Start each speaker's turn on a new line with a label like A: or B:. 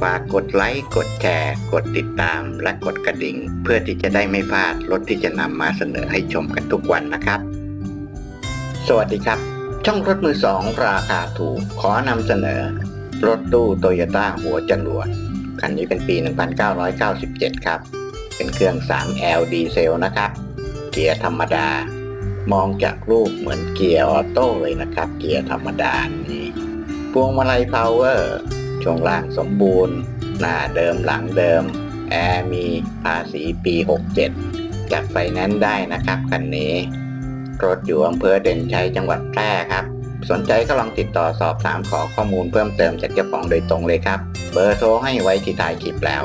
A: ฝากกดไลค์ กดแชร์ กดติดตาม และกดกระดิ่ง เพื่อที่จะได้ไม่พลาดรถที่จะนำมาเสนอให้ชมกันทุกวันนะครับ สวัสดีครับ ช่องรถมือสองราคาถูก ขอนำเสนอ รถตู้โตโยต้าหัวจรวดคันนี้เป็นปี 1997 ครับ เป็นเครื่อง 3L ดีเซลนะครับ เกียร์ธรรมดา มองจากรูปเหมือนเกียร์ออโต้เลยนะครับ เกียร์ธรรมดานี่พวงมาลัยพาวเวอร์ ช่วงล่างสมบูรณ์ หน้าเดิมหลังเดิม แอร์มีภาษีปี 67จัดไฟแนนซ์ได้นะครับคันนี้ รถอยู่อำเภอเด่นชัยจังหวัดแพร่ครับ สนใจก็ลองติดต่อสอบถามขอข้อมูลเพิ่มเติมจากเจ้าของโดยตรงเลยครับ เบอร์โทรให้ไว้ที่ท้ายคลิปแล้ว